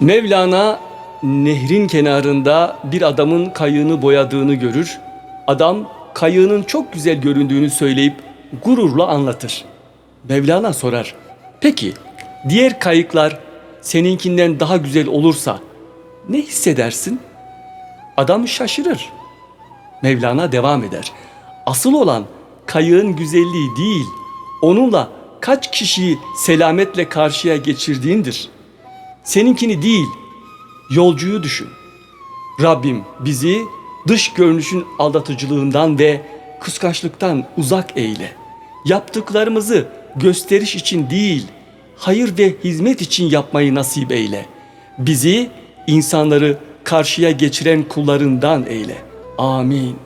Mevlana nehrin kenarında bir adamın kayığını boyadığını görür. Adam kayığının çok güzel göründüğünü söyleyip gururla anlatır. Mevlana sorar. Peki diğer kayıklar seninkinden daha güzel olursa ne hissedersin? Adam şaşırır. Mevlana devam eder. Asıl olan kayığın güzelliği değil, onunla kaç kişiyi selametle karşıya geçirdiğindir. Seninkini değil, yolcuyu düşün. Rabbim bizi dış görünüşün aldatıcılığından ve kıskançlıktan uzak eyle. Yaptıklarımızı gösteriş için değil, hayır ve hizmet için yapmayı nasip eyle. Bizi insanları karşıya geçiren kullarından eyle. Amin.